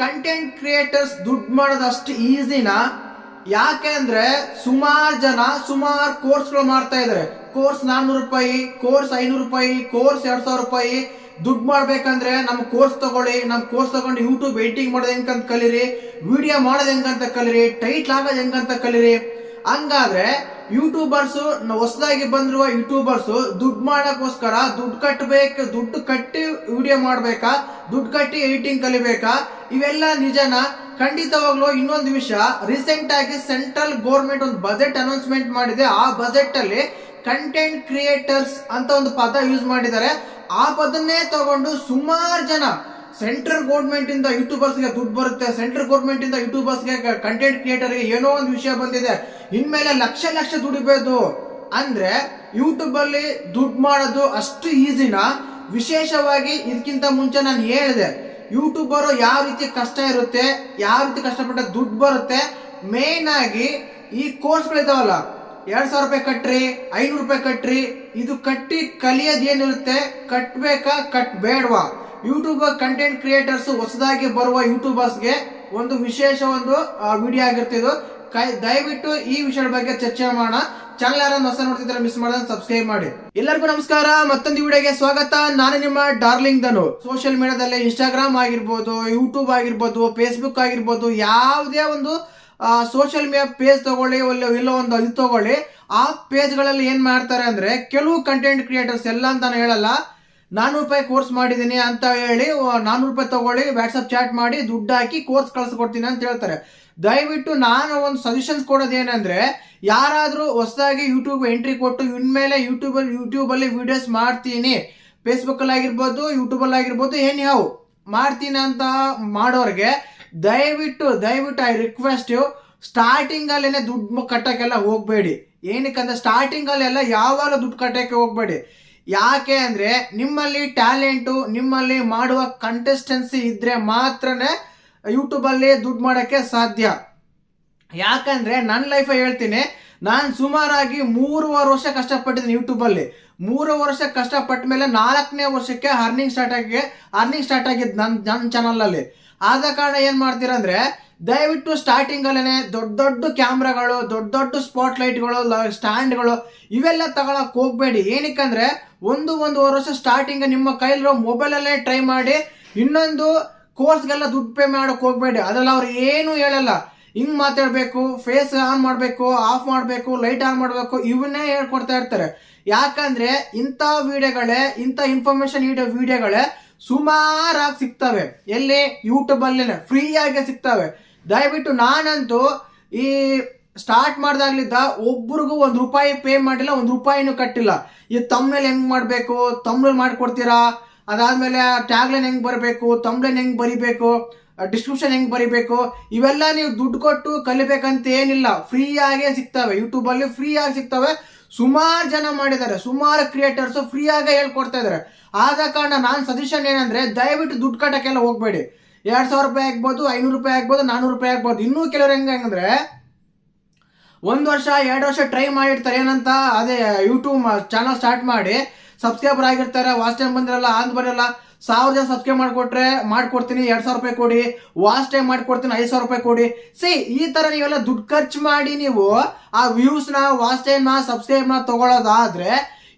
Content creators ದುಡ್ಡು ಮಾಡೋದು ಅಷ್ಟು ಈಸಿನಾ ಯಾಕೆ ಅಂದ್ರೆ ಸುಮಾರು ಜನ ಸುಮಾರು ಕೋರ್ಸ್ಗಳು ಮಾಡ್ತಾ ಇದಾರೆ. ಕೋರ್ಸ್ ನಾನ್ನೂರು ರೂಪಾಯಿ ಕೋರ್ಸ್ ಐನೂರು ರೂಪಾಯಿ ಕೋರ್ಸ್ ಎರಡ್ ಸಾವಿರ ರೂಪಾಯಿ. ದುಡ್ಡು ಮಾಡ್ಬೇಕಂದ್ರೆ ನಮ್ಮ ಕೋರ್ಸ್ ತಗೊಳ್ಳಿ ನಮ್ಮ ಕೋರ್ಸ್ ತಗೊಂಡು ಯೂಟ್ಯೂಬ್ ಎಡಿಟಿಂಗ್ ಮಾಡೋದು ಹೆಂಗಂತ ಕಲೀರಿ ವಿಡಿಯೋ ಮಾಡೋದು ಹೆಂಗಂತ ಕಲೀರಿ ಟೈಟ್ಲ್ ಆಗೋದು ಹೆಂಗಂತ ಕಲೀರಿ. ಹಂಗಾದ್ರೆ ಯೂಟ್ಯೂಬರ್ಸ್ ಹೊಸದಾಗಿ ಬಂದಿರುವ ಯೂಟ್ಯೂಬರ್ಸ್ ದುಡ್ಡು ಮಾಡಕ್ಕೋಸ್ಕರ ದುಡ್ಡು ಕಟ್ಟಬೇಕು ದುಡ್ಡು ಕಟ್ಟಿ ವಿಡಿಯೋ ಮಾಡ್ಬೇಕಾ, ದುಡ್ಡು ಕಟ್ಟಿ ಎಡಿಟಿಂಗ್ ಕಲಿಬೇಕಾ? ಇವೆಲ್ಲ ನಿಜನ? ಖಂಡಿತವಾಗ್ಲೂ ಇನ್ನೊಂದು ವಿಷಯ ರೀಸೆಂಟ್ ಆಗಿ ಸೆಂಟ್ರಲ್ ಗೌರ್ಮೆಂಟ್ ಒಂದು ಬಜೆಟ್ ಅನೌನ್ಸ್ಮೆಂಟ್ ಮಾಡಿದೆ. ಆ ಬಜೆಟ್ ಅಲ್ಲಿ ಕಂಟೆಂಟ್ ಕ್ರಿಯೇಟರ್ಸ್ ಅಂತ ಒಂದು ಪದ ಯೂಸ್ ಮಾಡಿದ್ದಾರೆ. ಆ ಪದನ್ನೇ ತಗೊಂಡು ಸುಮಾರು ಜನ ಸೆಂಟ್ರಲ್ ಗೌರ್ಮೆಂಟ್ ಇಂದ ಯೂಟ್ಯೂಬರ್ಸ್ಗೆ ದುಡ್ಡು ಬರುತ್ತೆ, ಸೆಂಟ್ರಲ್ ಗೌರ್ಮೆಂಟ್ ಇಂದ ಯೂಟ್ಯೂಬರ್ಸ್ಗೆ ಕಂಟೆಂಟ್ ಕ್ರಿಯೇಟರ್ಗೆ ಏನೋ ಒಂದು ವಿಷಯ ಬಂದಿದೆ. ಇನ್ಮೇಲೆ ಲಕ್ಷ ಲಕ್ಷ ದುಡಿಬೇಕು ಅಂದ್ರೆ ಯೂಟ್ಯೂಬ್ ಅಲ್ಲಿ ದುಡ್ಡು ಮಾಡೋದು ಅಷ್ಟು ಈಸಿನ? ವಿಶೇಷವಾಗಿ ಇದಕ್ಕಿಂತ ಮುಂಚೆ ನಾನು ಹೇಳಿದೆ, ಯೂಟ್ಯೂಬರು ಯಾವ ರೀತಿ ಕಷ್ಟ ಇರುತ್ತೆ, ಯಾವ ರೀತಿ ಕಷ್ಟಪಟ್ಟ ದುಡ್ಡು ಬರುತ್ತೆ ಮೇನ್ ಆಗಿ ಈ ಕೋರ್ಸ್ಗಳಿದಾವಲ್ಲ ಎರಡ್ ಸಾವಿರ ರೂಪಾಯಿ ಕಟ್ಟ್ರಿ ಐನೂರು ರೂಪಾಯಿ ಕಟ್ಟ್ರಿ ಇದು ಕಟ್ಟಿ ಕಲಿಯೋದು ಏನಿರುತ್ತೆ? ಕಟ್ಬೇಕಾ ಕಟ್ ಬೇಡವಾ ಯೂಟ್ಯೂಬ್ ಕಂಟೆಂಟ್ ಕ್ರಿಯೇಟರ್ಸ್ ಹೊಸದಾಗಿ ಬರುವ ಯೂಟ್ಯೂಬರ್ಸ್ಗೆ ಒಂದು ವಿಶೇಷ ಒಂದು ವಿಡಿಯೋ ಆಗಿರ್ತಿದ್ದು ದಯವಿಟ್ಟು ಈ ವಿಷಯದ ಬಗ್ಗೆ ಚರ್ಚೆ ಮಾಡೋಣ. ಚಾನಲ್ ಯಾರನ್ನು ಹೊಸ ನೋಡ್ತಿದ್ರೆ ಮಿಸ್ ಮಾಡೋದನ್ನ ಸಬ್ಸ್ಕ್ರೈಬ್ ಮಾಡಿ. ಎಲ್ಲರಿಗೂ ನಮಸ್ಕಾರ. ಮತ್ತೊಂದು ವಿಡಿಯೋಗೆ ಸ್ವಾಗತ. ನಾನು ನಿಮ್ಮ ಡಾರ್ಲಿಂಗ್ ಧನು. ಸೋಷಿಯಲ್ ಮೀಡಿಯಾದಲ್ಲಿ ಇನ್ಸ್ಟಾಗ್ರಾಮ್ ಆಗಿರ್ಬೋದು ಯೂಟ್ಯೂಬ್ ಆಗಿರ್ಬೋದು ಫೇಸ್ಬುಕ್ ಆಗಿರ್ಬೋದು, ಯಾವುದೇ ಒಂದು ಸೋಷಿಯಲ್ ಮೀಡಿಯಾ ಪೇಜ್ ತಗೊಳ್ಳಿ, ಒಳ್ಳೆ, ಇಲ್ಲೋ ಒಂದು ಇದು ತಗೊಳ್ಳಿ. ಆ ಪೇಜ್ಗಳಲ್ಲಿ ಏನ್ ಮಾಡ್ತಾರೆ ಅಂದ್ರೆ, ಕೆಲವು ಕಂಟೆಂಟ್ ಕ್ರಿಯೇಟರ್ಸ್ ಎಲ್ಲ ಅಂತ ನಾನು ಹೇಳಲ್ಲ. ನಾನ್ನೂರು ರೂಪಾಯಿ ಕೋರ್ಸ್ ಮಾಡಿದ್ದೀನಿ ಅಂತ ಹೇಳಿ ನಾನ್ನೂರು ರೂಪಾಯಿ ತಗೊಳ್ಳಿ ವಾಟ್ಸಪ್ ಚಾಟ್ ಮಾಡಿ, ದುಡ್ಡು ಹಾಕಿ ಕೋರ್ಸ್ ಕಳ್ಸಿಕೊಡ್ತೀನಿ ಅಂತ ಹೇಳ್ತಾರೆ. ದಯವಿಟ್ಟು ನಾನು ಒಂದು ಸಜೆಷನ್ಸ್ ಕೊಡೋದು ಏನಂದ್ರೆ, ಯಾರಾದರೂ ಹೊಸದಾಗಿ ಯೂಟ್ಯೂಬ್ ಎಂಟ್ರಿ ಕೊಟ್ಟು ಇನ್ಮೇಲೆ ಯೂಟ್ಯೂಬ್ ಯೂಟ್ಯೂಬಲ್ಲಿ ವೀಡಿಯೋಸ್ ಮಾಡ್ತೀನಿ. ಫೇಸ್ಬುಕ್ಕಲ್ಲಿ ಆಗಿರ್ಬೋದು ಯೂಟ್ಯೂಬಲ್ಲಿ ಆಗಿರ್ಬೋದು ಏನು ಯಾವ ಮಾಡ್ತೀನಿ ಅಂತ ಮಾಡೋರಿಗೆ ದಯವಿಟ್ಟು ದಯವಿಟ್ಟು ಐ ರಿಕ್ವೆಸ್ಟ್ ಯು ಸ್ಟಾರ್ಟಿಂಗ್ ಅಲ್ಲೇನೆ ದುಡ್ಡು ಕಟ್ಟಕ್ಕೆಲ್ಲ ಹೋಗಬೇಡಿ. ಏನಕ್ಕಂದ್ರೆ ಸ್ಟಾರ್ಟಿಂಗ್ ಅಲ್ಲೆಲ್ಲ ಯಾವಾಗ ದುಡ್ಡು ಕಟ್ಟಕ್ಕೆ ಹೋಗ್ಬೇಡಿ. ಯಾಕೆ ಅಂದ್ರೆ ನಿಮ್ಮಲ್ಲಿ ಟ್ಯಾಲೆಂಟು, ನಿಮ್ಮಲ್ಲಿ ಮಾಡುವ ಕಂಟೆಸ್ಟೆನ್ಸಿ ಇದ್ರೆ ಮಾತ್ರನೇ ಯೂಟ್ಯೂಬಲ್ಲಿ ದುಡ್ಡು ಮಾಡೋಕ್ಕೆ ಸಾಧ್ಯ. ಯಾಕಂದ್ರೆ ನನ್ನ ಲೈಫ ಹೇಳ್ತೀನಿ, ನಾನು ಸುಮಾರಾಗಿ ಮೂರುವರೆ ವರ್ಷ ಕಷ್ಟಪಟ್ಟಿದ್ದೀನಿ ಯೂಟ್ಯೂಬಲ್ಲಿ ಮೂರು ವರ್ಷ ಕಷ್ಟಪಟ್ಟ ಮೇಲೆ ನಾಲ್ಕನೇ ವರ್ಷಕ್ಕೆ ಅರ್ನಿಂಗ್ ಸ್ಟಾರ್ಟ್ ಆಗಿ ಅರ್ನಿಂಗ್ ಸ್ಟಾರ್ಟ್ ಆಗಿದ್ದು ನನ್ನ ನನ್ನ ಚಾನಲ್ ಅಲ್ಲಿ. ಆದ ಕಾರಣ ಏನ್ ಮಾಡ್ತೀರಾ ಅಂದ್ರೆ, ದಯವಿಟ್ಟು ಸ್ಟಾರ್ಟಿಂಗ್ ಅಲ್ಲೇ ದೊಡ್ಡ ದೊಡ್ಡ ಕ್ಯಾಮ್ರಾಗಳು ದೊಡ್ಡ ದೊಡ್ಡ ಸ್ಪಾಟ್ ಲೈಟ್ಗಳು ಸ್ಟ್ಯಾಂಡ್ಗಳು ಇವೆಲ್ಲ ತಗೊಳಕ್ ಹೋಗ್ಬೇಡಿ. ಏನಕ್ಕಂದ್ರೆ ಒಂದು ಒಂದೂವರೆ ವರ್ಷ ಸ್ಟಾರ್ಟಿಂಗ್ ನಿಮ್ಮ ಕೈಲಿರೋ ಮೊಬೈಲ್ ಅಲ್ಲೇ ಟ್ರೈ ಮಾಡಿ, ಇನ್ನೊಂದು ಕೋರ್ಸ್ಗೆಲ್ಲ ದುಡ್ಡು ಪೇ ಮಾಡಕ್ ಹೋಗ್ಬೇಡಿ. ಅದ್ರಲ್ಲಿ ಅವ್ರು ಏನು ಹೇಳಲ್ಲ. ಹಿಂಗ್ ಮಾತಾಡ್ಬೇಕು ಫೇಸ್ ಆನ್ ಮಾಡ್ಬೇಕು ಆಫ್ ಮಾಡ್ಬೇಕು ಲೈಟ್ ಆನ್ ಮಾಡ್ಬೇಕು, ಇವನ್ನೇ ಹೇಳ್ಕೊಡ್ತಾ ಇರ್ತಾರೆ. ಯಾಕಂದ್ರೆ, ಇಂಥ ವಿಡಿಯೋಗಳೇ ಇಂಥ ಇನ್ಫಾರ್ಮೇಶನ್ ಇಡೋ ವಿಡಿಯೋಗಳೇ ಸುಮಾರಾಗಿ ಸಿಗ್ತವೆ. ಎಲ್ಲಿ? ಯೂಟ್ಯೂಬ್ ಅಲ್ಲಿ ಫ್ರೀ ಆಗಿ ಸಿಗ್ತವೆ. ದಯವಿಟ್ಟು ನಾನಂತೂ ಈ ಸ್ಟಾರ್ಟ್ ಮಾಡ್ದಾಗ್ಲಿದ್ದ ಒಬ್ರಿಗೂ ಒಂದು ರೂಪಾಯಿ ಪೇ ಮಾಡಿಲ್ಲ, ಒಂದು ರೂಪಾಯಿನೂ ಕಟ್ಟಿಲ್ಲ. ಈ ತಮ್ಮಲ್ಲಿ ಹೆಂಗ್ ಮಾಡ್ಬೇಕು? ತಮ್ಮಲ್ಲಿ ಮಾಡ್ಕೊಡ್ತೀರಾ? ಅದಾದ್ಮೇಲೆ ಟ್ಯಾಗ್ಲೈನ್ ಹೆಂಗ್ ಬರಬೇಕು? ತಮ್ಲೈನ್ ಹೆಂಗ್ ಬರಿಬೇಕು? ಡಿಸ್ಕ್ರಿಪ್ಷನ್ ಹೆಂಗ್ ಬರಿಬೇಕು? ಇವೆಲ್ಲ ನೀವು ದುಡ್ಡು ಕೊಟ್ಟು ಕಲಿಬೇಕಂತ ಏನಿಲ್ಲ. ಫ್ರೀ ಆಗೇ ಸಿಗ್ತವೆ. ಯೂಟ್ಯೂಬ್ ಅಲ್ಲಿ ಫ್ರೀ ಆಗಿ ಸಿಗ್ತವೆ. ಸುಮಾರು ಜನ ಮಾಡಿದ್ದಾರೆ. ಸುಮಾರು ಕ್ರಿಯೇಟರ್ಸ್ ಆಗಿ ಹೇಳ್ಕೊಡ್ತಾ ಇದ್ದಾರೆ. ಆದ ಕಾರಣ ನಾನು ಸಜೆಷನ್ ಏನಂದ್ರೆ ದಯವಿಟ್ಟು ದುಡ್ಡು ಕಟ್ಟಕ್ಕೆಲ್ಲ ಹೋಗ್ಬೇಡಿ. ಎರಡು ಸಾವಿರ ರೂಪಾಯಿ ಆಗ್ಬೋದು, ಐನೂರು ರೂಪಾಯಿ ಆಗ್ಬೋದು, ನಾನೂರು ರೂಪಾಯಿ ಆಗ್ಬೋದು. ಇನ್ನೂ ಕೆಲವ್ರು ಹೆಂಗ ಹೆಂಗಂದ್ರೆ ಒಂದು ವರ್ಷ, ಎರಡು ವರ್ಷ ಟ್ರೈ ಮಾಡಿರ್ತಾರೆ. ಏನಂತ? ಅದೇ ಯೂಟ್ಯೂಬ್ ಚಾನಲ್ ಸ್ಟಾರ್ಟ್ ಮಾಡಿ ಸಬ್ಸ್ಕ್ರೈಬರ್ ಆಗಿರ್ತಾರೆ. ವಾಚ್ ಟೈಮ್ ಬಂದಿರಲ್ಲ ಆನ್ ಬರಲ್ಲ ಸಾವಿರ ಜನ ಸಬ್ಸ್ಕ್ರೈಬ್ ಮಾಡ್ಕೊಟ್ರೆ ಮಾಡ್ಕೊಡ್ತೀನಿ, ಎರಡ್ ಸಾವಿರ ರೂಪಾಯಿ ಕೊಡಿ ವಾಚ್ ಟೈಮ್ ಮಾಡ್ಕೊಡ್ತೀನಿ, ಐದು ಸಾವಿರ ರೂಪಾಯಿ ಕೊಡಿ. ಸಿ ಈ ತರ ನೀವೆಲ್ಲ ದುಡ್ಡು ಖರ್ಚು ಮಾಡಿ ನೀವು ಆ ವ್ಯೂಸ್ನ ವಾಚ್ ಟೈಮ್ನ ಸಬ್ಸ್ಕ್ರೈಬ್ನ ತಗೊಳ್ಳೋದಾದ್ರೆ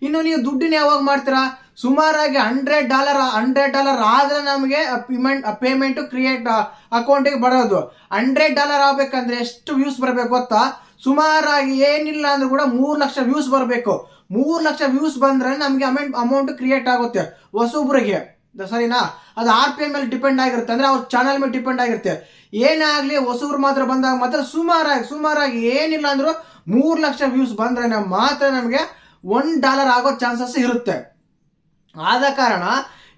ಇನ್ನು ನೀವು ದುಡ್ಡಿನ ಯಾವಾಗ ಮಾಡ್ತೀರಾ? ಸುಮಾರಾಗಿ ಹಂಡ್ರೆಡ್ ಡಾಲರ್ ಹಂಡ್ರೆಡ್ ಡಾಲರ್ ಆದ್ರೆ ನಮಗೆ ಪೇಮೆಂಟ್ ಪೇಮೆಂಟ್ ಕ್ರಿಯೇಟ್ ಅಕೌಂಟಿಗೆ ಬರೋದು. ಹಂಡ್ರೆಡ್ ಡಾಲರ್ ಆಗ್ಬೇಕಂದ್ರೆ ಎಷ್ಟು ವ್ಯೂಸ್ ಬರಬೇಕು ಗೊತ್ತಾ? ಸುಮಾರಾಗಿ ಏನಿಲ್ಲ ಅಂದ್ರೂ ಕೂಡ ಮೂರು ಲಕ್ಷ ವ್ಯೂಸ್ ಬರಬೇಕು. ಮೂರು ಲಕ್ಷ ವ್ಯೂಸ್ ಬಂದ್ರೆ ನಮಗೆ ಅಮೌಂಟ್ ಅಮೌಂಟ್ ಕ್ರಿಯೇಟ್ ಆಗುತ್ತೆ. ಹೊಸೊಬ್ರಿಗೆ. ಸರಿನಾ? ಅದು ಆರ್ ಪಿ ಎಂ ಮೇಲೆ ಡಿಪೆಂಡ್ ಆಗಿರುತ್ತೆ. ಅಂದ್ರೆ ಅವ್ರ ಚಾನಲ್ ಮೇಲೆ ಡಿಪೆಂಡ್ ಆಗಿರುತ್ತೆ. ಏನೇ ಆಗ್ಲಿ ಹೊಸಬ್ರು ಮಾತ್ರ ಬಂದಾಗ ಮಾತ್ರ ಸುಮಾರಾಗಿ ಸುಮಾರಾಗಿ ಏನಿಲ್ಲ ಅಂದ್ರೂ ಮೂರು ಲಕ್ಷ ವ್ಯೂಸ್ ಬಂದ್ರೆ ಮಾತ್ರ ನಮಗೆ ಒನ್ ಡಾಲರ್ ಆಗೋ ಚಾನ್ಸಸ್ ಇರುತ್ತೆ. ಆದ ಕಾರಣ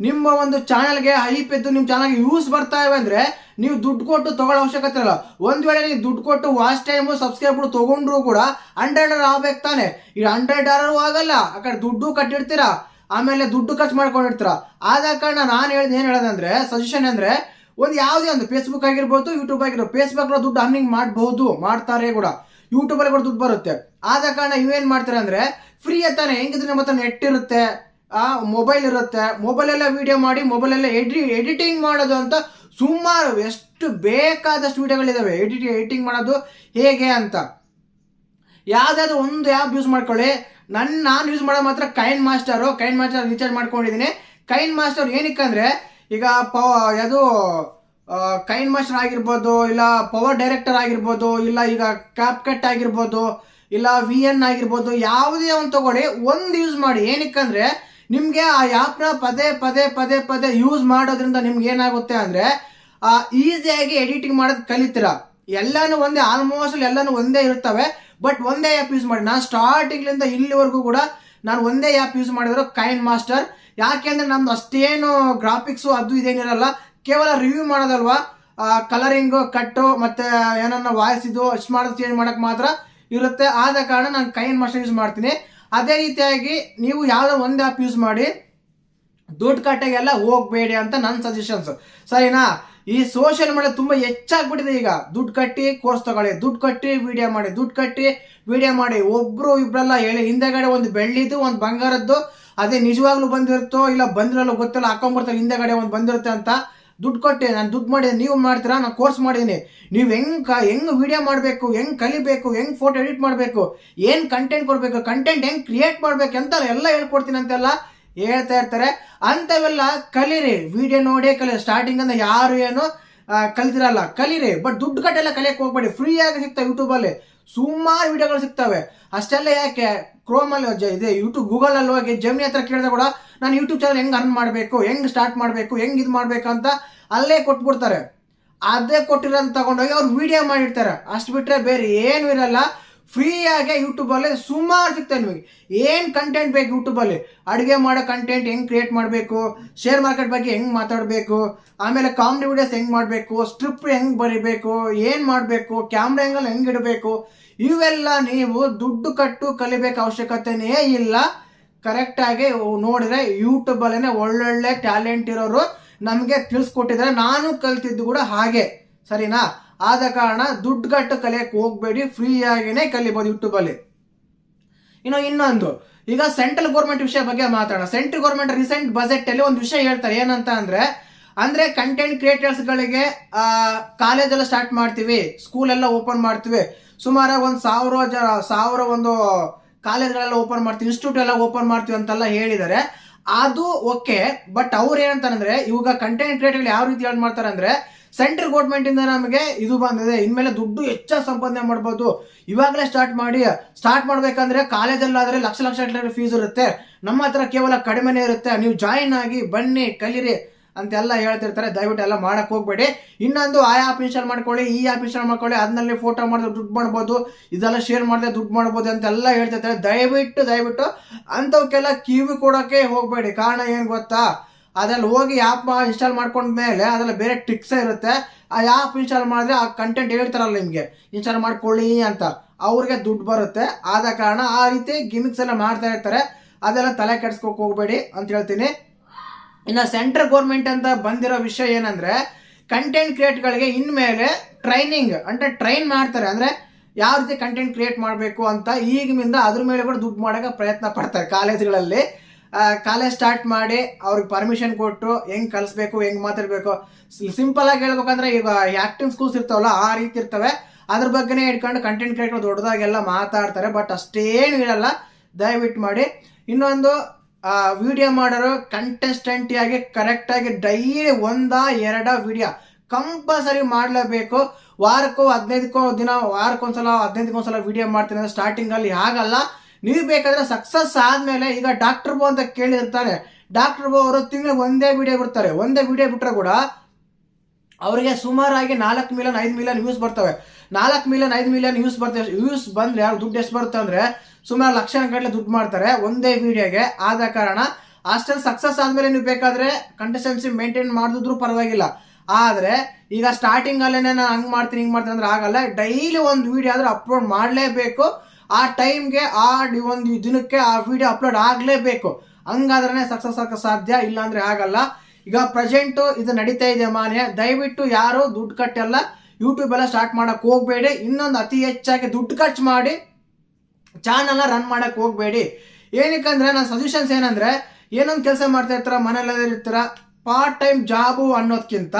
ನಿಮ್ಮ ಒಂದು ಚಾನಲ್ಗೆ ಹೈಪ್ ಎದ್ದು ನಿಮ್ಮ ಚಾನಲ್ಗೆ ವ್ಯೂಸ್ ಬರ್ತಾ ಇವೆ ಅಂದ್ರೆ ನೀವು ದುಡ್ಡು ಕೊಟ್ಟು ತಗೊಳ್ಳೋ ಅವಶ್ಯಕತೆ ಇಲ್ಲ ಒಂದ್ ವೇಳೆ ನೀವು ದುಡ್ಡು ಕೊಟ್ಟು ವಾಸ್ಟ್ ಟೈಮು ಸಬ್ಸ್ಕ್ರೈಬ್ ತಗೊಂಡ್ರು ಕೂಡ ಹಂಡ್ರೆಡ್ ಡಾಲರ್ ಆಗ್ಬೇಕು ತಾನೆ. ಈ ಹಂಡ್ರೆಡ್ ಡಾಲರ್ ಆಗಲ್ಲ. ಆ ಕಡೆ ದುಡ್ಡು ಕಟ್ಟಿರ್ತೀರಾ ಆಮೇಲೆ ದುಡ್ಡು ಖರ್ಚು ಮಾಡ್ಕೊಂಡಿರ್ತೀರ. ಆದ ಕಾರಣ ನಾನು ಹೇಳಿದ್ ಏನು ಹೇಳೋದಂದ್ರೆ ಸಜೆಷನ್ ಅಂದ್ರೆ, ಒಂದು ಯಾವುದೇ ಒಂದು ಫೇಸ್ಬುಕ್ ಆಗಿರ್ಬೋದು ಯೂಟ್ಯೂಬ್ ಆಗಿರ್ಬೋದು ಫೇಸ್ಬುಕ್ ದುಡ್ಡು ಅರ್ನಿಂಗ್ ಮಾಡಬಹುದು ಮಾಡ್ತಾರೆ ಕೂಡ. ಯೂಟ್ಯೂಬ್ ಅಲ್ಲಿ ಕೂಡ ದುಡ್ಡು ಬರುತ್ತೆ. ಆದ ಕಾರಣ ಇವೇನ್ ಮಾಡ್ತಾರೆ ಅಂದ್ರೆ ಫ್ರೀ ತಾನೆ ಹೆಂಗಿದ್ರೆ ನಮ್ಮ ಹತ್ರ ನೆಟ್ ಇರುತ್ತೆ, ಆ ಮೊಬೈಲ್ ಇರುತ್ತೆ. ಮೊಬೈಲ್ ಎಲ್ಲ ವಿಡಿಯೋ ಮಾಡಿ ಮೊಬೈಲ್ ಎಲ್ಲ ಎಡಿ ಎಡಿಟಿಂಗ್ ಮಾಡೋದು ಅಂತ ಸುಮಾರು ಎಷ್ಟು ಬೇಕಾದಷ್ಟು ವಿಡಿಯೋಗಳಿದಾವೆ. ಎಡಿಟಿಂಗ್ ಎಡಿಟಿಂಗ್ ಮಾಡೋದು ಹೇಗೆ ಅಂತ. ಯಾವ್ದಾದ್ರು ಒಂದು ಆ್ಯಪ್ ಯೂಸ್ ಮಾಡ್ಕೊಳ್ಳಿ. ನನ್ನ ನಾನು ಯೂಸ್ ಮಾಡೋ ಮಾತ್ರ KineMaster KineMaster recharge ಮಾಡ್ಕೊಂಡಿದ್ದೀನಿ ಕೈನ್ ಮಾಸ್ಟರ್ ಏನಕ್ಕೆ ಅಂದ್ರೆ, ಈಗ ಪವ, ಯಾವುದು ಕೈನ್ ಮಾಸ್ಟರ್ ಆಗಿರ್ಬೋದು, ಇಲ್ಲ ಪವರ್ ಡೈರೆಕ್ಟರ್ ಆಗಿರ್ಬೋದು, ಇಲ್ಲ ಈಗ ಕ್ಯಾಪ್ ಕಟ್ ಆಗಿರ್ಬೋದು, ಇಲ್ಲ ವಿ ಎನ್ ಆಗಿರ್ಬೋದು, ಯಾವುದೇ ಒಂದು ತಗೊಳ್ಳಿ, ಒಂದು ಯೂಸ್ ಮಾಡಿ. ಏನಕ್ಕಂದರೆ ನಿಮಗೆ ಆ ಆ್ಯಪ್ನ ಪದೇ ಪದೇ ಪದೇ ಪದೇ ಯೂಸ್ ಮಾಡೋದ್ರಿಂದ ನಿಮ್ಗೆ ಏನಾಗುತ್ತೆ ಅಂದರೆ ಈಸಿಯಾಗಿ ಎಡಿಟಿಂಗ್ ಮಾಡೋದು ಕಲಿತೀರ. ಎಲ್ಲನೂ ಒಂದೇ ಆಲ್ಮೋಸ್ಟ್ ಎಲ್ಲನೂ ಒಂದೇ ಇರ್ತವೆ ಬಟ್ ಒಂದೇ ಆ್ಯಪ್ ಯೂಸ್ ಮಾಡಿ. ನಾನು ಸ್ಟಾರ್ಟಿಂಗ್ಲಿಂದ ಇಲ್ಲಿವರೆಗೂ ಕೂಡ ನಾನು ಒಂದೇ ಆ್ಯಪ್ ಯೂಸ್ ಮಾಡಿದ್ರು ಕೈನ್ ಮಾಸ್ಟರ್ ಯಾಕೆಂದರೆ ನಮ್ದು ಅಷ್ಟೇನು ಗ್ರಾಫಿಕ್ಸು ಅದು ಇದೇನಿರಲ್ಲ ಕೇವಲ ರಿವ್ಯೂ ಮಾಡೋದಲ್ವಾ? ಕಲರಿಂಗು ಕಟ್ಟು ಮತ್ತು ಏನನ್ನ ವಾಯ್ಸ್ ಇದು ಅಷ್ಟು ಮಾಡೋದು ಚೇಂಜ್ ಮಾಡೋಕ್ಕೆ ಮಾತ್ರ ಇರುತ್ತೆ. ಆದ ಕಾರಣ ನಾನು ಕೈನ್ ಮಾಸ್ಟರ್ ಯೂಸ್ ಮಾಡ್ತೀನಿ. ಅದೇ ರೀತಿಯಾಗಿ ನೀವು ಯಾವುದೋ ಒಂದು ಆ್ಯಪ್ ಯೂಸ್ ಮಾಡಿ. ದುಡ್ಡು ಕಟ್ಟೆಗೆಲ್ಲ ಹೋಗ್ಬೇಡಿ ಅಂತ ನನ್ನ ಸಜೆಷನ್ಸ್ ಸರಿನಾ? ಈ ಸೋಷಿಯಲ್ ಮೀಡಿಯಾ ತುಂಬಾ ಹೆಚ್ಚಾಗ್ಬಿಟ್ಟಿದೆ ಈಗ. ದುಡ್ಡು ಕಟ್ಟಿ ಕೋರ್ಸ್ ತಗೊಳ್ಳಿ. ದುಡ್ಡು ಕಟ್ಟಿ ವಿಡಿಯೋ ಮಾಡಿ. ದುಡ್ಡು ಕಟ್ಟಿ ವಿಡಿಯೋ ಮಾಡಿ. ಒಬ್ರು ಇಬ್ಬರೆಲ್ಲ ಹೇಳಿ, ಹಿಂದೆಗಡೆ ಒಂದು ಬೆಳ್ಳಿದು ಒಂದು ಬಂಗಾರದ್ದು, ಅದೇ ನಿಜವಾಗ್ಲೂ ಬಂದಿರುತ್ತೋ ಇಲ್ಲ ಬಂದಿರಲ್ಲ ಗೊತ್ತಿಲ್ಲ. ಹಾಕೊಂಡ್ಬರ್ತಾರೆ ಹಿಂದೆಗಡೆ ಒಂದು ಬಂದಿರುತ್ತೆ ಅಂತ ದುಡ್ಡು ಕೊಟ್ಟೆ, ನಾನು ದುಡ್ಡು ಮಾಡಿ ನೀವು ಮಾಡ್ತೀರಾ? ನಾನು ಕೋರ್ಸ್ ಮಾಡಿದ್ದೀನಿ ನೀವು ಹೆಂಗ್ ಕ, ಹೆಂಗ್ ವಿಡಿಯೋ ಮಾಡಬೇಕು? ಹೆಂಗ್ ಕಲಿಬೇಕು? ಹೆಂಗ್ ಫೋಟೋ ಎಡಿಟ್ ಮಾಡಬೇಕು? ಏನು ಕಂಟೆಂಟ್ ಕೊಡಬೇಕು? ಕಂಟೆಂಟ್ ಹೆಂಗ್ ಕ್ರಿಯೇಟ್ ಮಾಡಬೇಕು? ಅಂತ ಎಲ್ಲ ಹೇಳ್ಕೊಡ್ತೀನಿ ಅಂತೆಲ್ಲ ಹೇಳ್ತಾ ಇರ್ತಾರೆ. ಅಂಥವೆಲ್ಲ ಕಲೀರಿ. ವಿಡಿಯೋ ನೋಡೇ ಕಲಿ ಸ್ಟಾರ್ಟಿಂಗ್ ಅಂದ್ರೆ ಯಾರು ಏನು ಕಲಿತಿರಲ್ಲ. ಕಲೀರಿ. ಬಟ್ ದುಡ್ಡು ಕಟ್ಟೆಲ್ಲ ಕಲಿಯಕ್ಕೆ ಹೋಗ್ಬೇಡಿ. ಫ್ರೀ ಆಗಿ ಸಿಗ್ತವೆ ಯೂಟ್ಯೂಬಲ್ಲಿ ಸುಮಾರು ವಿಡಿಯೋಗಳು ಸಿಗ್ತವೆ. ಅಷ್ಟೆಲ್ಲ ಯಾಕೆ? ಕ್ರೋಮಲ್ಲಿ ಇದೆ ಯೂಟ್ಯೂಬ್ ಗೂಗಲಲ್ಲಿ ಹೋಗಿ ಜಮಿನಿ ಹತ್ರ ಕೇಳಿದ ಕೂಡ ನಾನು ಯೂಟ್ಯೂಬ್ ಚಾನಲ್ ಹೆಂಗ್ ಅರ್ನ್ ಮಾಡಬೇಕು, ಹೆಂಗ್ ಸ್ಟಾರ್ಟ್ ಮಾಡಬೇಕು, ಹೆಂಗ್ ಇದು ಮಾಡಬೇಕು ಅಂತ ಅಲ್ಲೇ ಕೊಟ್ಬಿಡ್ತಾರೆ. ಅದೇ ಕೊಟ್ಟಿರೋದು ತಗೊಂಡೋಗಿ ಅವ್ರು ವಿಡಿಯೋ ಮಾಡಿರ್ತಾರೆ. ಅಷ್ಟು ಬಿಟ್ರೆ ಬೇರೆ ಏನು ಇರಲ್ಲ. ಫ್ರೀಯಾಗೆ ಯೂಟ್ಯೂಬಲ್ಲೇ ಸುಮಾರು ಸಿಗ್ತದೆ ನಿಮಗೆ. ಏನು ಕಂಟೆಂಟ್ ಬೇಕು ಯೂಟ್ಯೂಬಲ್ಲಿ ಅಡುಗೆ ಮಾಡೋ ಕಂಟೆಂಟ್ ಹೆಂಗೆ ಕ್ರಿಯೇಟ್ ಮಾಡಬೇಕು? ಶೇರ್ ಮಾರ್ಕೆಟ್ ಬಗ್ಗೆ ಹೆಂಗೆ ಮಾತಾಡಬೇಕು? ಆಮೇಲೆ ಕಾಮಿಡಿ ವಿಡಿಯೋಸ್ ಹೆಂಗೆ ಮಾಡಬೇಕು? ಸ್ಟ್ರಿಪ್ ಹೆಂಗೆ ಬರಿಬೇಕು? ಏನು ಮಾಡಬೇಕು? ಕ್ಯಾಮ್ರಾ ಹೆಂಗಲ್ಲಿ ಹೆಂಗೆ ಇಡಬೇಕು? ಇವೆಲ್ಲ ನೀವು ದುಡ್ಡು ಕಟ್ಟು ಕಲಿಬೇಕು ಅವಶ್ಯಕತೆಯೇ ಇಲ್ಲ. ಕರೆಕ್ಟಾಗಿ ನೋಡಿದ್ರೆ ಯೂಟ್ಯೂಬಲ್ಲೇ ಒಳ್ಳೊಳ್ಳೆ ಟ್ಯಾಲೆಂಟ್ ಇರೋರು ನಮಗೆ ತಿಳಿಸ್ಕೊಟ್ಟಿದ್ದಾರೆ. ನಾನು ಕಲ್ತಿದ್ದು ಕೂಡ ಹಾಗೆ. ಸರಿನಾ? ಆದ ಕಾರಣ ದುಡ್ಡು ಕಟ್ಟು ಕಲಿಯಕ್ಕೆ ಹೋಗ್ಬೇಡಿ ಆಗಿನೇ ಕಲಿಬೋದು ಯೂಟ್ಯೂಬಲ್ಲಿ ಇನ್ನು ಇನ್ನೊಂದು, ಈಗ ಸೆಂಟ್ರಲ್ ಗೌರ್ಮೆಂಟ್ ವಿಷಯ ಬಗ್ಗೆ ಮಾತಾಡೋಣ. ಸೆಂಟ್ರಲ್ ಗೌರ್ಮೆಂಟ್ ರೀಸೆಂಟ್ ಬಜೆಟ್ ಅಲ್ಲಿ ಒಂದು ವಿಷಯ ಹೇಳ್ತಾರೆ, ಏನಂತ ಅಂದ್ರೆ ಅಂದ್ರೆ ಕಂಟೆಂಟ್ ಕ್ರಿಯೇಟರ್ಸ್ ಗಳಿಗೆ ಕಾಲೇಜ್ ಎಲ್ಲ ಸ್ಟಾರ್ಟ್ ಮಾಡ್ತೀವಿ ಸ್ಕೂಲ್ ಎಲ್ಲ ಓಪನ್ ಮಾಡ್ತೀವಿ. ಸುಮಾರಾಗಿ ಒಂದು ಸಾವಿರ ಜ, ಸಾವಿರ ಒಂದು ಕಾಲೇಜ್ಗಳೆಲ್ಲ ಓಪನ್ ಮಾಡ್ತೀವಿ ಇನ್ಸ್ಟಿಟ್ಯೂಟ್ ಎಲ್ಲ ಓಪನ್ ಮಾಡ್ತೀವಿ ಅಂತೆಲ್ಲ ಹೇಳಿದ್ದಾರೆ. ಅದು ಓಕೆ ಬಟ್ ಅವ್ರು ಏನಂತಾರಂದ್ರೆ, ಇವಾಗ ಕಂಟೆಂಟ್ ಕ್ರಿಯೇಟರ್ ಯಾವ ರೀತಿ ಹೇಳ್ ಮಾಡ್ತಾರೆ ಅಂದ್ರೆ ಸೆಂಟ್ರಲ್ ಗೌರ್ಮೆಂಟ್ ಇಂದ ನಮಗೆ ಇದು ಬಂದಿದೆ. ಇನ್ಮೇಲೆ ದುಡ್ಡು ಹೆಚ್ಚಾಗಿ ಸಂಪಾದನೆ ಮಾಡ್ಬೋದು. ಇವಾಗಲೇ ಸ್ಟಾರ್ಟ್ ಮಾಡಿ ಸ್ಟಾರ್ಟ್ ಮಾಡ್ಬೇಕಂದ್ರೆ ಕಾಲೇಜಲ್ಲಾದರೆ ಲಕ್ಷ ಲಕ್ಷ ಫೀಸ್ ಇರುತ್ತೆ. ನಮ್ಮ ಹತ್ರ ಕೇವಲ ಕಡಿಮೆನೇ ಇರುತ್ತೆ. ನೀವು ಜಾಯಿನ್ ಆಗಿ ಬನ್ನಿ, ಕಲೀರಿ ಅಂತೆಲ್ಲ ಹೇಳ್ತಿರ್ತಾರೆ. ದಯವಿಟ್ಟು ಎಲ್ಲ ಮಾಡಕ್ ಹೋಗ್ಬೇಡಿ. ಇನ್ನೊಂದು, ಆ ಆ್ಯಪ್ ಇನ್ಸ್ಟಾಲ್ ಮಾಡ್ಕೊಳ್ಳಿ, ಈ ಆ್ಯಪ್ ಇನ್ಸ್ಟಾಲ್ ಮಾಡ್ಕೊಳ್ಳಿ ಅದನ್ನಲ್ಲಿ ಫೋಟೋ ಮಾಡಿದ್ರೆ ದುಡ್ಡು ಮಾಡ್ಬೋದು, ಇದೆಲ್ಲ ಶೇರ್ ಮಾಡಿದ್ರೆ ದುಡ್ಡು ಮಾಡ್ಬೋದು ಅಂತೆಲ್ಲ ಹೇಳ್ತಿರ್ತಾರೆ. ದಯವಿಟ್ಟು ದಯವಿಟ್ಟು ಅಂಥವಕ್ಕೆಲ್ಲ ಕಿವಿ ಕೊಡೋಕ್ಕೆ ಹೋಗಬೇಡಿ. ಕಾರಣ ಏನು ಗೊತ್ತಾ? ಅದ್ರಲ್ಲಿ ಹೋಗಿ ಆ್ಯಪ್ ಇನ್ಸ್ಟಾಲ್ ಮಾಡ್ಕೊಂಡ ಮೇಲೆ ಅದ್ರಲ್ಲಿ ಬೇರೆ ಟ್ರಿಕ್ಸ್ ಇರುತ್ತೆ. ಆ ಆ್ಯಪ್ ಇನ್ಸ್ಟಾಲ್ ಮಾಡಿದ್ರೆ ಆ ಕಂಟೆಂಟ್ ಹೇಳ್ತಾರಲ್ಲ ನಿಮಗೆ. ಇನ್ಸ್ಟಾಲ್ ಮಾಡ್ಕೊಳ್ಳಿ ಅಂತ. ಅವ್ರಿಗೆ ದುಡ್ಡು ಬರುತ್ತೆ. ಆದ ಕಾರಣ ಆ ರೀತಿ ಗಿಮಿಕ್ಸ್ ಎಲ್ಲ ಮಾಡ್ತಾ ಇರ್ತಾರೆ. ಅದೆಲ್ಲ ತಲೆ ಕೆಡ್ಸ್ಕೊಕ್ ಹೋಗ್ಬೇಡಿ ಅಂತ ಹೇಳ್ತೀನಿ. ಇನ್ನು ಸೆಂಟ್ರಲ್ ಗೌರ್ಮೆಂಟ್ ಅಂತ ಬಂದಿರೋ ವಿಷಯ ಏನಂದರೆ ಕಂಟೆಂಟ್ ಕ್ರಿಯೇಟ್ಗಳಿಗೆ ಇನ್ಮೇಲೆ ಟ್ರೈನಿಂಗ್ ಅಂದರೆ ಟ್ರೈನ್ ಮಾಡ್ತಾರೆ. ಅಂದರೆ ಯಾವ ರೀತಿ ಕಂಟೆಂಟ್ ಕ್ರಿಯೇಟ್ ಮಾಡಬೇಕು ಅಂತ ಈಗಿನಿಂದ ಅದ್ರ ಮೇಲೆ ಕೂಡ ದುಡ್ಡು ಮಾಡೋಕ್ಕೆ ಪ್ರಯತ್ನ ಪಡ್ತಾರೆ ಕಾಲೇಜ್ಗಳಲ್ಲಿ. ಕಾಲೇಜ್ ಸ್ಟಾರ್ಟ್ ಮಾಡಿ ಅವ್ರಿಗೆ ಪರ್ಮಿಷನ್ ಕೊಟ್ಟು ಹೆಂಗ್ ಕಲಿಸ್ಬೇಕು, ಹೆಂಗೆ ಮಾತಾಡಬೇಕು. ಸಿಂಪಲ್ ಆಗಿ ಹೇಳ್ಬೇಕಂದ್ರೆ ಈಗ ಆಕ್ಟಿಂಗ್ ಸ್ಕೂಲ್ಸ್ ಇರ್ತಾವಲ್ಲ, ಆ ರೀತಿ ಇರ್ತವೆ. ಅದ್ರ ಬಗ್ಗೆನೇ ಇಟ್ಕೊಂಡು ಕಂಟೆಂಟ್ ಕ್ರಿಯೇಟರ್ ದೊಡ್ಡದಾಗೆಲ್ಲ ಮಾತಾಡ್ತಾರೆ ಬಟ್ ಅಷ್ಟೇನು ಇರಲ್ಲ. ದಯವಿಟ್ಟು ಮಾಡಿ. ಇನ್ನೊಂದು ವಿಡಿಯೋ ಮಾಡೋರು ಕರೆಕ್ಟ್ ಆಗಿ ಡೈಲಿ ಒಂದ ಎರಡ ವಿಡಿಯೋ ಕಂಪಲ್ಸರಿ ಮಾಡಲೇಬೇಕು. ವಾರಕ್ಕೂ ಹದಿನೈದಕ್ಕೂ ದಿನ, ವಾರಕ್ಕೊಂದ್ಸಲ, ಹದಿನೈದಕ್ಕೊಂದ್ಸಲ ವಿಡಿಯೋ ಮಾಡ್ತೀನಿ ಅಂದರೆ ಸ್ಟಾರ್ಟಿಂಗ್ ಅಲ್ಲಿ ಆಗಲ್ಲ ನೀವು ಬೇಕಾದ್ರೆ ಸಕ್ಸಸ್ ಆದ್ಮೇಲೆ ಈಗ ಡಾಕ್ಟರ್ ಬೋ ಅಂತ ಕೇಳಿರ್ತಾರೆ ಡಾಕ್ಟರ್ ಬೋ ಅವರು ತಿಂಗಳಿಗೆ ಒಂದೇ ವಿಡಿಯೋ ಬಿಡ್ತಾರೆ. ಒಂದೇ ವಿಡಿಯೋ ಬಿಟ್ರೆ ಕೂಡ ಅವರಿಗೆ ಸುಮಾರಾಗಿ ನಾಲ್ಕು ಮಿಲಿಯನ್ ಐದು ಮಿಲಿಯನ್ ವ್ಯೂಸ್ ಬರ್ತವೆ. ನಾಲ್ಕು ಮಿಲಿಯನ್ ಐದು ಮಿಲಿಯನ್ ವ್ಯೂಸ್ ಬರ್ತವೆ ವ್ಯೂಸ್ ಬಂದ್ರೆ ಯಾರು ದುಡ್ಡು ಎಷ್ಟು ಬರುತ್ತೆ ಅಂದ್ರೆ ಸುಮಾರು ಲಕ್ಷ ಗಟ್ಟಲೆ ದುಡ್ಡು ಮಾಡ್ತಾರೆ ಒಂದೇ ವಿಡಿಯೋಗೆ ಆದ ಕಾರಣ ಅಷ್ಟೊಂದು ಸಕ್ಸಸ್ ಆದಮೇಲೆ ನೀವು ಬೇಕಾದ್ರೆ ಕಂಟೆಸ್ಟೆನ್ಸಿ ಮೇಂಟೈನ್ ಮಾಡಿದ್ರು ಪರವಾಗಿಲ್ಲ. ಆದ್ರೆ ಈಗ ಸ್ಟಾರ್ಟಿಂಗ್ ಅಲ್ಲೇ ನಾನು ಹಂಗೆ ಮಾಡ್ತೀನಿ, ಹಿಂಗೆ ಮಾಡ್ತೀನಿ ಅಂದ್ರೆ ಆಗಲ್ಲ. ಡೈಲಿ ಒಂದು ವಿಡಿಯೋ ಆದ್ರೆ ಅಪ್ಲೋಡ್ ಮಾಡಲೇಬೇಕು. ಆ ಟೈಮ್ಗೆ, ಆ ಒಂದು ದಿನಕ್ಕೆ ಆ ವಿಡಿಯೋ ಅಪ್ಲೋಡ್ ಆಗಲೇಬೇಕು. ಹಂಗಾದ್ರೆ ಸಕ್ಸಸ್ ಆಗಕ್ಕೆ ಸಾಧ್ಯ? ಇಲ್ಲಾಂದ್ರೆ ಆಗಲ್ಲ. ಈಗ ಪ್ರೆಸೆಂಟು ಇದು ನಡೀತಾ ಇದೆ ಮಾನ್ಯ. ದಯವಿಟ್ಟು ಯಾರು ದುಡ್ಡು ಕಟ್ಟೆಲ್ಲ ಯೂಟ್ಯೂಬ್ ಎಲ್ಲ ಸ್ಟಾರ್ಟ್ ಮಾಡಕ್ ಹೋಗ್ಬೇಡಿ. ಇನ್ನೊಂದು ಅತಿ ಹೆಚ್ಚಾಗಿ ದುಡ್ಡು ಖರ್ಚು ಮಾಡಿ ಚಾನಲ್ನ ರನ್ ಮಾಡಕ್ ಹೋಗ್ಬೇಡಿ. ಏನಕ್ಕಂದ್ರೆ ನನ್ನ ಸಜೆಷನ್ಸ್ ಏನಂದ್ರೆ, ಏನೊಂದು ಕೆಲಸ ಮಾಡ್ತಾ ಇರ್ತಾರ, ಮನೆಯಲ್ಲೇ ಇರ್ತಾರ ಪಾರ್ಟ್ ಟೈಮ್ ಜಾಬು ಅನ್ನೋದ್ಕಿಂತ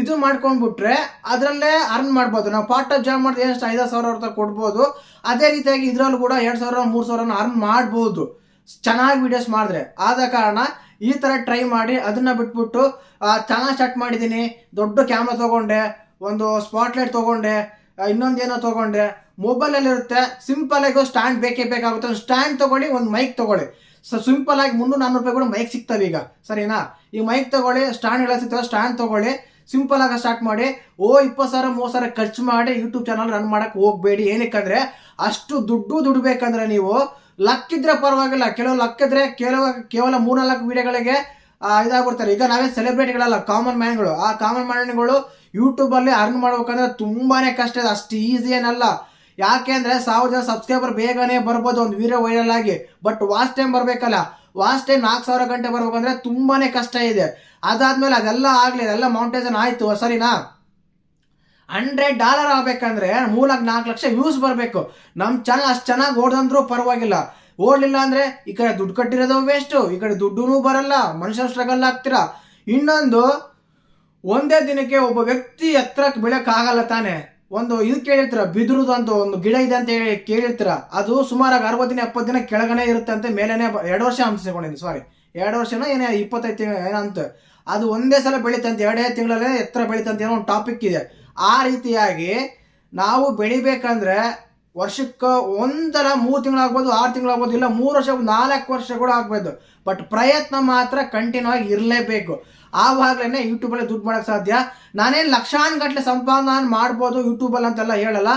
ಇದು ಮಾಡ್ಕೊಂಡ್ಬಿಟ್ರೆ ಅದರಲ್ಲೇ ಅರ್ನ್ ಮಾಡ್ಬೋದು. ನಾವು ಪಾರ್ಟ್ ಟೈಮ್ ಜಾಬ್ ಮಾಡಿದ್ರೆ ಎಷ್ಟು ಐದು ಸಾವಿರ ಅವ್ರ ಕೊಡ್ಬೋದು. ಅದೇ ರೀತಿಯಾಗಿ ಇದರಲ್ಲೂ ಕೂಡ ಎರಡು ಸಾವಿರ, ಮೂರು ಸಾವಿರ ಅರ್ನ್ ಮಾಡ್ಬೋದು. ಚೆನ್ನಾಗಿ ವೀಡಿಯೋಸ್ ಮಾಡಿದ್ರೆ. ಆದ ಕಾರಣ ಈ ಥರ ಟ್ರೈ ಮಾಡಿ ಅದನ್ನು ಬಿಟ್ಬಿಟ್ಟು ಚೆನ್ನಾಗಿ ಸ್ಟಾರ್ಟ್ ಮಾಡಿದ್ದೀನಿ. ದೊಡ್ಡ ಕ್ಯಾಮ್ರಾ ತೊಗೊಂಡೆ, ಒಂದು ಸ್ಪಾಟ್ಲೈಟ್ ತೊಗೊಂಡೆ ಇನ್ನೊಂದೇನೋ ತೊಗೊಂಡೆ. ಮೊಬೈಲಲ್ಲಿರುತ್ತೆ ಸಿಂಪಲ್ ಆಗಿ ಸ್ಟ್ಯಾಂಡ್ ಬೇಕೇ ಬೇಕಾಗುತ್ತೆ. ಒಂದು ಸ್ಟ್ಯಾಂಡ್ ತೊಗೊಳ್ಳಿ, ಒಂದು ಮೈಕ್ ತೊಗೊಳ್ಳಿ. ಸೊ ಸಿಂಪಲ್ ಆಗಿ ಮುನ್ನೂರು ನಾನ್ನೂರು ರೂಪಾಯಿ ಕೂಡ ಮೈಕ್ ಸಿಗ್ತವೆ ಈಗ ಸರಿನಾ? ಈ ಮೈಕ್ ತೊಗೊಳ್ಳಿ ಸ್ಟ್ಯಾಂಡ್ ಎಲ್ಲ ಸಿಗ್ತವೆ ಸ್ಟ್ಯಾಂಡ್ ತಗೊಳ್ಳಿ. ಸಿಂಪಲ್ ಆಗಿ ಸ್ಟಾರ್ಟ್ ಮಾಡಿ, ಓ ಇಪ್ಪತ್ತು ಸಾವಿರ, ಮೂವತ್ತು ಸಾವಿರ ಖರ್ಚು ಮಾಡಿ ಯೂಟ್ಯೂಬ್ ಚಾನಲ್ ರನ್ ಮಾಡಕ್ ಹೋಗ್ಬೇಡಿ. ಏನಕ್ಕಂದ್ರೆ, ಅಷ್ಟು ದುಡ್ಡು ದುಡ್ಬೇಕಂದ್ರೆ ನೀವು ಲಕ್ ಇದ್ರೆ ಪರವಾಗಿಲ್ಲ. ಕೆಲವು ಲಕ್ ಇದ್ರೆ ಕೆಲವು, ಕೇವಲ ಮೂರ್ನಾಲ್ಕು ವಿಡಿಯೋಗಳಿಗೆ ಇದಾಗ್ಬಿಡ್ತಾರೆ. ಈಗ ನಾವೇ ಸೆಲೆಬ್ರಿಟಿಗಳಲ್ಲ ಕಾಮನ್ ಮ್ಯಾನ್ಗಳು ಆ ಕಾಮನ್ ಮ್ಯಾನ್ಗಳು ಯೂಟ್ಯೂಬಲ್ಲಿ ಅರ್ನ್ ಮಾಡ್ಬೇಕಂದ್ರೆ ತುಂಬಾನೇ ಕಷ್ಟ ಇದೆ. ಅಷ್ಟು ಈಸಿ ಏನಲ್ಲ. ಯಾಕೆ ಅಂದ್ರೆ, ಸಾವಿರ ಜನ ಸಬ್ಸ್ಕ್ರೈಬರ್ ಬೇಗನೆ ಬರ್ಬೋದು ಒಂದು ವೀರ ವೈರಲ್ ಆಗಿ. ಬಟ್ ವಾಚ್ ಟೈಮ್ ಬರಬೇಕಲ್ಲ. ವಾಚ್ ಟೈಮ್ ನಾಲ್ಕು ಸಾವಿರ ಗಂಟೆ ಬರ್ಬೇಕಂದ್ರೆ ತುಂಬಾನೇ ಕಷ್ಟ ಇದೆ. ಅದಾದ್ಮೇಲೆ ಅದೆಲ್ಲ ಆಗಲಿ, ಅದೆಲ್ಲ ಮೌಂಟೇಜನ್ ಆಯಿತು, ಸರಿನಾ? ಹಂಡ್ರೆಡ್ ಡಾಲರ್ ಆಗ್ಬೇಕಂದ್ರೆ ಮೂಲಕ್ಕೆ ನಾಲ್ಕು ಲಕ್ಷ ವ್ಯೂಸ್ ಬರಬೇಕು. ನಮ್ಮ ಚಾನಲ್ ಅಷ್ಟು ಚೆನ್ನಾಗಿ ಓಡ್ದಂದ್ರೂ ಪರವಾಗಿಲ್ಲ. ಓಡಲಿಲ್ಲ ಅಂದ್ರೆ ಈ ಕಡೆ ದುಡ್ಡು ಕಟ್ಟಿರೋದು ವೇಸ್ಟು ಈ ಕಡೆ ದುಡ್ಡು ಬರಲ್ಲ ಮನುಷ್ಯ ಸ್ಟ್ರಗಲ್ ಆಗ್ತೀರಾ? ಇನ್ನೊಂದು, ಒಂದೇ ದಿನಕ್ಕೆ ಒಬ್ಬ ವ್ಯಕ್ತಿ ಎತ್ತರಕ್ಕೆ ಬೆಳಕ್ ಆಗಲ್ಲ ತಾನೆ. ಒಂದು ಇದು ಕೇಳಿರ್ತೀರ, ಬಿದಿರುದು ಅಂತ, ಒಂದು ಗಿಡ ಇದೆ ಅಂತ ಹೇಳಿ ಕೇಳಿರ್ತೀರ, ಅದು ಸುಮಾರಾಗಿ ಅರವತ್ತು ದಿನ, ಎಪ್ಪತ್ತು ದಿನ ಕೆಳಗನೆ ಇರುತ್ತೆ ಅಂತ ಮೇಲೇನೆ ಎರಡು ವರ್ಷ ಅನ್ಸ್ಕೊಂಡಿದ್ದೀನಿ ಸಾರಿ ಎರಡು ವರ್ಷನೋ, ಏನೇ ಇಪ್ಪತ್ತೈದು ಏನಂತ. ಅದು ಒಂದೇ ಸಲ ಬೆಳೀತಂತೆ, ಎರಡೇ ತಿಂಗಳಲ್ಲೇ ಎತ್ತರ ಬೆಳೀತಂತ ಏನೋ ಒಂದು ಟಾಪಿಕ್ ಇದೆ. ಆ ರೀತಿಯಾಗಿ ನಾವು ಬೆಳಿಬೇಕಂದ್ರೆ ವರ್ಷಕ್ಕೆ ಒಂದರ ಮೂರು ತಿಂಗಳಾಗ್ಬೋದು ಆರು ತಿಂಗಳಾಗ್ಬೋದು ಇಲ್ಲ ಮೂರು ವರ್ಷ, ನಾಲ್ಕು ವರ್ಷ ಕೂಡ ಆಗ್ಬೋದು. ಬಟ್ ಪ್ರಯತ್ನ ಮಾತ್ರ ಕಂಟಿನ್ಯೂ ಆಗಿ ಇರಲೇಬೇಕು ಆವಾಗಲೇ ಯೂಟ್ಯೂಬಲ್ಲೇ ದುಡ್ಡು ಮಾಡೋಕ್ಕೆ ಸಾಧ್ಯ. ನಾನೇನು ಲಕ್ಷಾನ್ ಗಟ್ಟಲೆ ಸಂಪಾದನೆ ಮಾಡ್ಬೋದು ಯೂಟ್ಯೂಬಲ್ಲಿ ಅಂತೆಲ್ಲ ಹೇಳಲ್ಲ.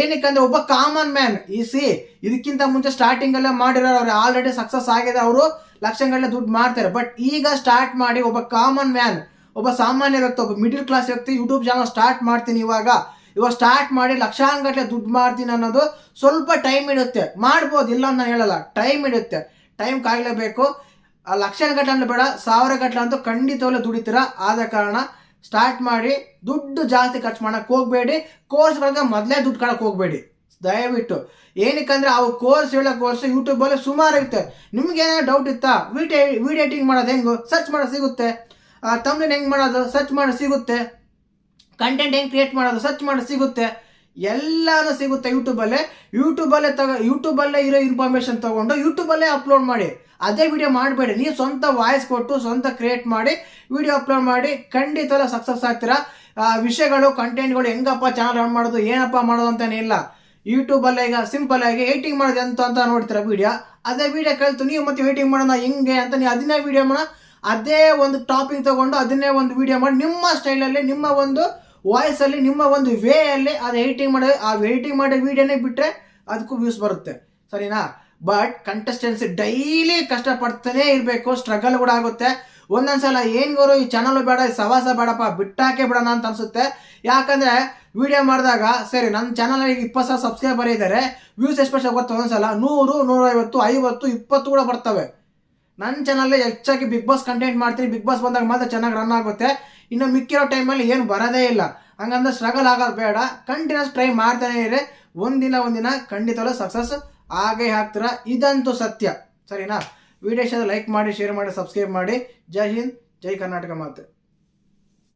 ಏನಕ್ಕಂದ್ರೆ ಒಬ್ಬ ಕಾಮನ್ ಮ್ಯಾನ್ ಈ ಸಿ ಇದಕ್ಕಿಂತ ಮುಂಚೆ ಸ್ಟಾರ್ಟಿಂಗಲ್ಲೇ ಮಾಡಿರೋರು ಅವ್ರು ಆಲ್ರೆಡಿ ಸಕ್ಸಸ್ ಆಗಿದೆ ಅವರು ಲಕ್ಷಗಟ್ಟಲೆ ದುಡ್ಡು ಮಾಡ್ತಾರೆ ಬಟ್ ಈಗ ಸ್ಟಾರ್ಟ್ ಮಾಡಿ ಒಬ್ಬ ಕಾಮನ್ ಮ್ಯಾನ್ ಒಬ್ಬ ಸಾಮಾನ್ಯ ವ್ಯಕ್ತಿ, ಒಬ್ಬ ಮಿಡಿಲ್ ಕ್ಲಾಸ್ ವ್ಯಕ್ತಿ ಯೂಟ್ಯೂಬ್ ಚಾನಲ್ ಸ್ಟಾರ್ಟ್ ಮಾಡ್ತೀನಿ ಇವಾಗ. ಇವಾಗ ಸ್ಟಾರ್ಟ್ ಮಾಡಿ ಲಕ್ಷಾಂಗಟ್ಟಲೆ ದುಡ್ಡು ಮಾಡ್ತೀನಿ ಅನ್ನೋದು ಸ್ವಲ್ಪ ಟೈಮ್ ಇಡುತ್ತೆ. ಮಾಡ್ಬೋದು, ಇಲ್ಲ ಅಂತ ನಾನು ಹೇಳಲ್ಲ. ಟೈಮ್ ಇಡುತ್ತೆ. ಟೈಮ್ ಕಾಯ್ಲೇಬೇಕು. ಆ ಗಟ್ಟಲೆ ಬೇಡ ಸಾವಿರ ಗಟ್ಟಲೆ ಅಂತೂ ಖಂಡಿತವಾಗ್ಲೂ ದುಡಿತೀರ? ಆದ ಕಾರಣ ಸ್ಟಾರ್ಟ್ ಮಾಡಿ ದುಡ್ಡು ಜಾಸ್ತಿ ಖರ್ಚು ಮಾಡೋಕ್ಕೆ ಹೋಗಬೇಡಿ. ಕೋರ್ಸ್ಗಳಿಗೆ ಮೊದಲೇ ದುಡ್ಡು ಕಾಣಕ್ಕೆ ಹೋಗ್ಬೇಡಿ. ದಯವಿಟ್ಟು. ಏನಕ್ಕಂದ್ರೆ ಅವು ಕೋರ್ಸ್ ಹೇಳೋ ಕೋರ್ಸ್ ಯೂಟ್ಯೂಬಲ್ಲಿ ಸುಮಾರು ಇರುತ್ತೆ ನಿಮ್ಗೆ ಏನಾದ್ರು ಡೌಟ್ ಇತ್ತಾ? ವಿಡಿಯೋ ವಿಡಿಯೋ ಎಡಿಟಿಂಗ್ ಮಾಡೋದು ಹೆಂಗು? ಸರ್ಚ್ ಮಾಡೋದು ಸಿಗುತ್ತೆ. ತಮ್ಲಿನ್ ಹೆಂಗೆ ಮಾಡೋದು? ಸರ್ಚ್ ಮಾಡೋದು ಸಿಗುತ್ತೆ. ಕಂಟೆಂಟ್ ಹೆಂಗೆ ಕ್ರಿಯೇಟ್ ಮಾಡೋದು? ಸರ್ಚ್ ಮಾಡೋದು ಸಿಗುತ್ತೆ. ಎಲ್ಲನೂ ಸಿಗುತ್ತೆ ಯೂಟ್ಯೂಬಲ್ಲೇ ಯೂಟ್ಯೂಬಲ್ಲೇ ತಗ ಯೂಟ್ಯೂಬಲ್ಲೇ ಇರೋ ಇನ್ಫಾರ್ಮೇಷನ್ ತಗೊಂಡು ಯೂಟ್ಯೂಬಲ್ಲೇ ಅಪ್ಲೋಡ್ ಮಾಡಿ. ಅದೇ ವಿಡಿಯೋ ಮಾಡಬೇಡಿ. ನೀವು ಸ್ವಂತ ವಾಯ್ಸ್ ಕೊಟ್ಟು ಸ್ವಂತ ಕ್ರಿಯೇಟ್ ಮಾಡಿ ವಿಡಿಯೋ ಅಪ್ಲೋಡ್ ಮಾಡಿ ಖಂಡಿತ ಸಕ್ಸಸ್ ಆಗ್ತೀರಾ? ವಿಷಯಗಳು ಕಂಟೆಂಟ್ಗಳು ಹೆಂಗಪ್ಪ ಚಾನಲ್ ರನ್ ಮಾಡೋದು, ಏನಪ್ಪ ಮಾಡೋದು ಅಂತಲೇ ಇಲ್ಲ. ಯೂಟ್ಯೂಬಲ್ಲೇ ಈಗ ಸಿಂಪಲ್ ಆಗಿ ಏಟಿಂಗ್ ಮಾಡೋದು ಅಂತ ಅಂತ ನೋಡ್ತೀರಾ ವಿಡಿಯೋ ಅದೇ ವಿಡಿಯೋ ಕಲಿತು ನೀವು ಮತ್ತೆ ಏಟಿಂಗ್ ಮಾಡೋಣ ಹೆಂಗೆ ಅಂತ ನೀವು ಅದನ್ನೇ ವಿಡಿಯೋ ಮಾಡೋಣ. ಅದೇ ಒಂದು ಟಾಪಿಕ್ ತಗೊಂಡು ಅದನ್ನೇ ಒಂದು ವಿಡಿಯೋ ಮಾಡಿ ನಿಮ್ಮ ಸ್ಟೈಲಲ್ಲಿ ನಿಮ್ಮ ಒಂದು ವಾಯ್ಸ್ ಅಲ್ಲಿ, ನಿಮ್ಮ ಒಂದು ವೇ ಅಲ್ಲಿ ಅದು ಎಡಿಟಿಂಗ್ ಮಾಡೋ, ಆ ಎಡಿಟಿಂಗ್ ಮಾಡೋ ವಿಡಿಯೋನೇ ಬಿಟ್ರೆ ಅದಕ್ಕೂ ವ್ಯೂಸ್ ಬರುತ್ತೆ. ಸರಿನಾ? ಬಟ್ ಕಂಟೆಸ್ಟೆನ್ಸಿ ಡೈಲಿ ಕಷ್ಟಪಡ್ತಾನೆ ಇರಬೇಕು ಸ್ಟ್ರಗಲ್ ಕೂಡ ಆಗುತ್ತೆ. ಒಂದೊಂದ್ಸಲ ಏನ್ ಗುರು ಈ ಚಾನಲ್ ಬೇಡ, ಈ ಸವಾಸ ಬೇಡಪ್ಪ, ಬಿಟ್ಟಾಕೆ ಬಿಡೋಣ ಅಂತ ಅನ್ಸುತ್ತೆ. ಯಾಕಂದ್ರೆ ವಿಡಿಯೋ ಮಾಡಿದಾಗ, ಸರಿ ನನ್ನ ಚಾನಲ್ ಈಗ ಇಪ್ಪತ್ತು ಸಾವಿರ ಸಬ್ಸ್ಕ್ರೈಬರ್ ಇದ್ದಾರೆ ವ್ಯೂಸ್ ಪರ್ಸೆಂಟ್ ಗೊತ್ತು ಒಂದೊಂದ್ಸಲ ನೂರು, ನೂರೈವತ್ತು, ಐವತ್ತು, ಇಪ್ಪತ್ತು ಕೂಡ ಬರ್ತವೆ. ನನ್ನ ಚಾನಲ್ ಹೆಚ್ಚಾಗಿ ಬಿಗ್ ಬಾಸ್ ಕಂಟೆಂಟ್ ಮಾಡ್ತೀನಿ ಬಿಗ್ ಬಾಸ್ ಬಂದಾಗ ಮಾತ್ರ ಚೆನ್ನಾಗಿ ರನ್ ಆಗುತ್ತೆ. ಇನ್ನು ಮಿಕ್ಕಿರೋ ಟೈಮಲ್ಲಿ ಏನು ಬರೋದೇ ಇಲ್ಲ. ಹಂಗಂದ್ರೆ ಸ್ಟ್ರಗಲ್ ಆಗೋದು ಬೇಡ. ಕಂಟಿನ್ಯೂಸ್ ಟ್ರೈ ಮಾಡ್ತಾನೆ ಇರಿ. ಒಂದಿನ ಒಂದಿನ ಖಂಡಿತವಲ್ಲ ಸಕ್ಸಸ್ ಆಗೇ ಹಾಕ್ತೀರ ಇದಂತೂ ಸತ್ಯ. ಸರಿನಾ? ವಿಡಿಯೋ ಇಷ್ಟ ಲೈಕ್ ಮಾಡಿ ಶೇರ್ ಮಾಡಿ ಸಬ್ಸ್ಕ್ರೈಬ್ ಮಾಡಿ. ಜೈ ಹಿಂದ್, ಜೈ ಕರ್ನಾಟಕ ಮಾತು.